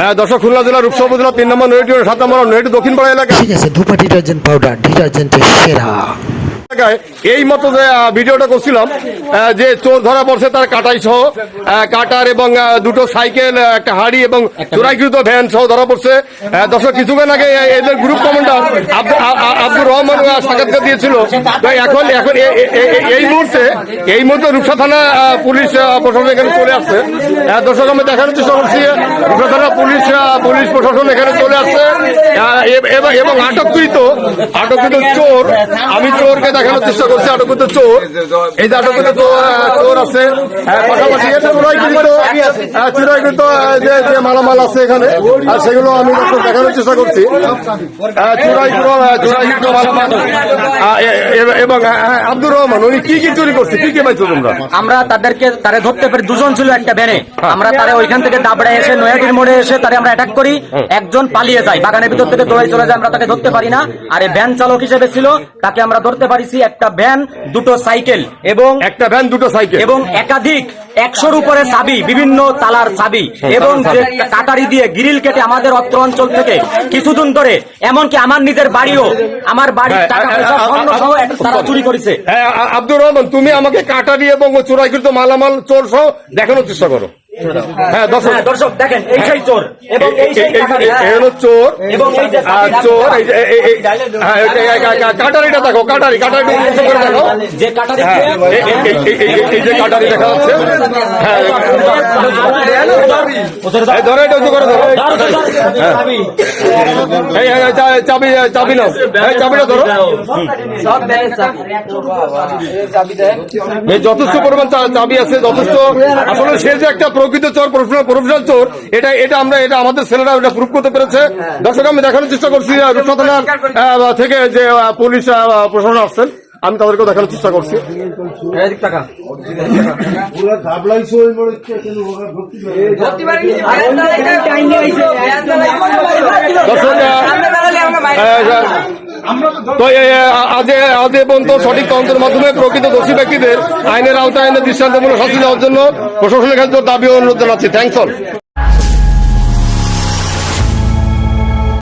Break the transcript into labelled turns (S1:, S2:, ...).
S1: হ্যাঁ, দর্শক খুলনা জেলা রূপসা উপজেলা তিন নম্বর নৈটি সাত নম্বর নৈটি দক্ষিণ পাড়া এলাকা
S2: ঠিক আছে ধূপা ডিটারজেন্ট পাউডার ডিটারজেন্টের সেরা।
S1: এলাকায় এই মতো যে ভিডিওটা করছিলাম যে চোর ধরা পড়ছে তার কাটাই সহ কাটার এবং দুটো সাইকেল একটা হাড়ি এবং চোরাইকৃত ভ্যান সহ ধরা পড়ছে। দর্শক কিছুক্ষণ আগে এদের গ্রুপ কমান্ডার রহমান সাক্ষাৎকার দিয়েছিল। তো এখন এখন এই মুহূর্তে এই মুহূর্তে রূপসা থানা পুলিশ প্রশাসন এখানে চলে আসছে। দর্শক আমি দেখানোর চেষ্টা করছি রূপসা থানা পুলিশ পুলিশ প্রশাসন এখানে চলে আসছে। এবং- আটককৃত আটককৃত চোর আমি চোরকে দেখানোর চেষ্টা করছি আটককৃত চোর। এই যে আটককৃত চোর আছে। পাশাপাশি চোরাইকৃত যে মালামাল আছে এখানে সেগুলো আমি দেখানোর চেষ্টা করছি। আহ, চোরাইকৃত এবং আব্দুর রহমান উনি কি কি চুরি করছে? কি কি পাইছো তোমরা?
S3: আমরা তাদেরকে তারে ধরতে পারি দুজন ছিল একটা ভ্যানে আমরা তারে ওইখান থেকে দাবড়ায় এসে নয়াটির মোড়ে এসে তারে আমরা অ্যাটাক করি। একজন পালিয়ে যায়। বাগানের ভিতর থেকে দৌড়াই চলে যায় আমরা তাকে ধরতে পারি না। আর ভ্যান চালক হিসেবে ছিল তাকে আমরা ধরতে পারিছি একটা ভ্যান দুটো সাইকেল এবং
S1: একটা ভ্যান দুটো সাইকেল
S3: এবং একাধিক একশোর উপরে চাবি বিভিন্ন তালার চাবি এবং যে কাটারি দিয়ে গ্রিল কেটে আমাদের অত্র অঞ্চল থেকে কিছুদিন ধরে এমনকি আমার নিজের বাড়িও আমার বাড়ির
S1: হ্যাঁ,
S3: টাকা
S1: হ্যাঁ,
S3: পয়সা
S1: হ্যাঁ,
S3: স্বর্ণ সহ তারা চুরি করেছে।
S1: আব্দুর রহমান তুমি আমাকে কাটারি এবং চোরাইকৃত মালামাল চোর সহ দেখানোর চেষ্টা করো। হ্যাঁ দর্শক
S3: হ্যাঁ, দেখেন এই সেই চোর এবং এই
S1: হলো চোর
S3: এবং এই যে
S1: চোর হ্যাঁ, কাটারিটা দেখো কাটারি কাটারি দেখো
S3: যে কাটারি
S1: হ্যাঁ, এই যে দেখা যাচ্ছে হ্যাঁ এটা উঁচু করে ধরো চাবি চাবি নাও এই চাবিটা ধরো এই যথেষ্ট পরিমাণ চাবি আছে যথেষ্ট আসলে সে যে একটা প্রকৃত চোর প্রফেশনাল প্রফেশনাল চোর এটা এটা আমরা এটা আমাদের ছেলেরা এটা প্রুভ করতে পেরেছে। দর্শক আমি দেখানোর চেষ্টা করছি আহ, রূপসা থানার থেকে যে পুলিশ প্রশাসন আসছেন আমি তাদেরকে দেখানোর চেষ্টা করছি। দর্শক তো আজে আজে পর্যন্ত সঠিক তদন্তের মাধ্যমে প্রকৃত দোষী ব্যক্তিদের আইনের আওতায় এনে দৃষ্টান্তমূলক শাস্তি দেওয়ার জন্য প্রশাসনের কাছে দাবি অনুরোধ জানাচ্ছি। Thanks all